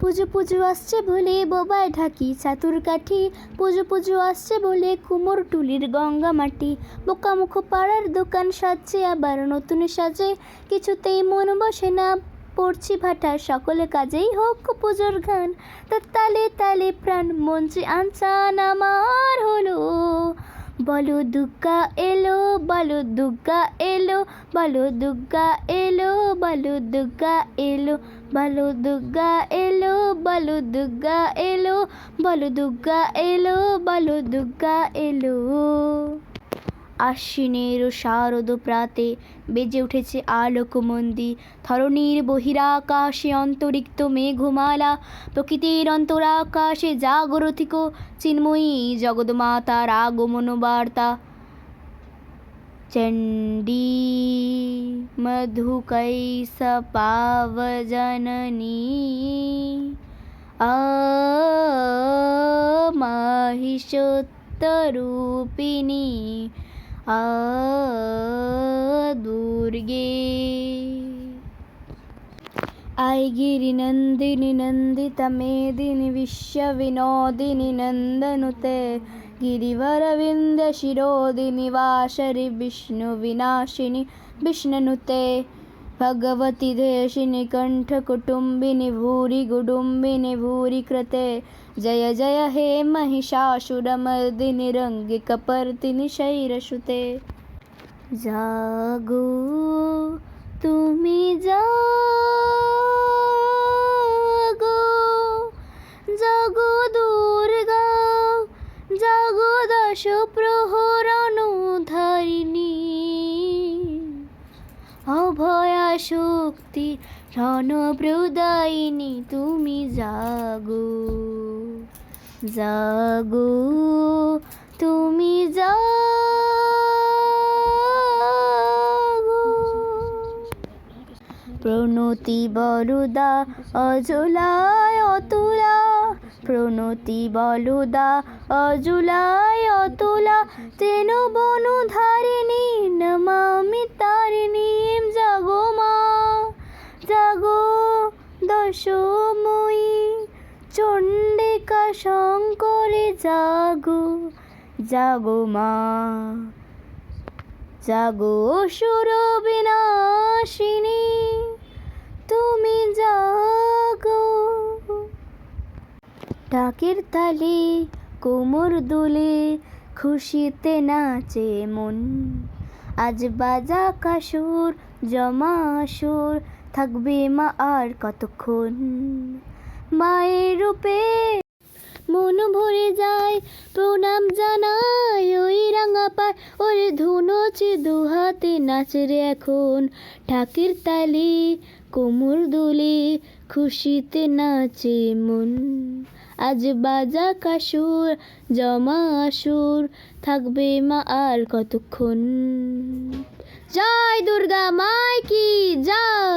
পুজো পুজো আসছে বলে বোবায় ঢাকি। চাতুর কাঠি পুজো পুজো আসছে বলে কুমোর টুলির গঙ্গা মাটি। বোকামুখ পাড়ার দোকান সাজছে আবার নতুন সাজে। কিছুতেই মন বসে না, পড়ছি ভাটা সকলে কাজেই হোক পুজোর গান। তার তালে তালে প্রাণ মঞ্চে আনসান আমার হলো। বলো দুর্গা এলো, বলো দুর্গা এলো, বলো দুর্গা এলো, বলো দুর্গা এলো, বলো দুর্গা এলো বলো দুর্গা এলো বলো দুর্গা এলো বলো দুর্গা এলো আশ্বিনের শারদ প্রাতে বেজে উঠেছে আলোক মন্দির ধরণীর বহিরাকাশে অন্তরিক্ত মেঘমালা প্রকৃতির অন্তরাকাশে জাগরতিক চিন্ময়ী জগৎমাতার আগমন বার্তা চণ্ডী মধুকৈস आमाहिषोत्तरूपिणि आदुर्गे आय गिरिनन्दिनि नन्दित विश्वविनोदिनि नन्दनुते। गिरिवरविन्द्यशिरोदिनि वाशरि विष्णुविनाशिनि विष्णनुते। भगवति देशिनि कण्ठकुटुम्बिनि भूरि गुडुम्बिनि भूरि कृते जय जय हे महिषासुरमर्दिनि रङ्गिकपर्दिनि शैरसुते জাগো তুমি জাগো জাগো দুর্গা জাগো দশ প্রহরণ ধারিণী অভয়া শক্তি রণপ্রদায়িনী তুমি জাগো। জাগো, তুমি জাগো। প্রণতি বলুদা অজলায় অতুলা, প্রণতি বলুদা অজুলায় অতুলা, তেন বনু দশময়ী চণ্ডিকা শঙ্করে জাগো জাগো মা, জাগো সুর বিনাশিনী তুমি জাগো। ডাকের তালে কোমর দুলে খুশিতে নাচে মন, আজ বাজা কাসুর জমা আসুর থাকবে মা আর কতক্ষণ? মায়ের রূপে মন ভরে যায়, প্রণাম জানাই ওই রাঙা পায় ওরে ধুনোচে দুহাতে নাচে রে এখন ঢাকের তালে, কোমর দুলি খুশিতে নাচে মন। আজ বাজা কাসুর, জমা আসুর, থাকবে মা আর কতক্ষণ? জয় দুর্গা মাই কি জয়!